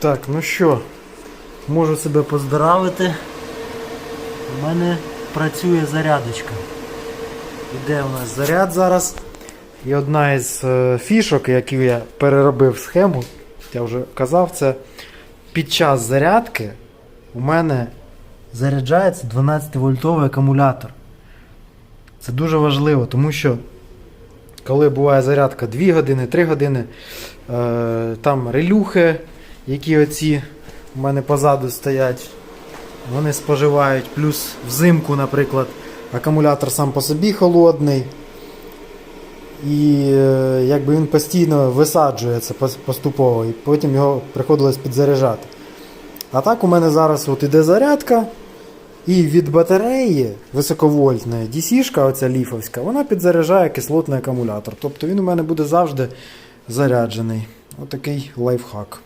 Так, ну що, можу себе поздоровити. У мене працює зарядочка. Іде у нас заряд зараз. І одна із е, фішок, яку я переробив схему, я вже казав, це під час зарядки у мене заряджається 12-вольтовий акумулятор. Це дуже важливо, тому що коли буває зарядка 2 години, 3 години, е, там релюхи, які оці у мене позаду стоять, вони споживають. Плюс взимку, наприклад, акумулятор сам по собі холодний. І е, якби він постійно висаджується поступово, і потім його приходилось підзаряджати. А так у мене зараз от іде зарядка, і від батареї високовольтної DC-шка, оця ліфовська, вона підзаряджає кислотний акумулятор. Тобто він у мене буде завжди заряджений. Отакий лайфхак.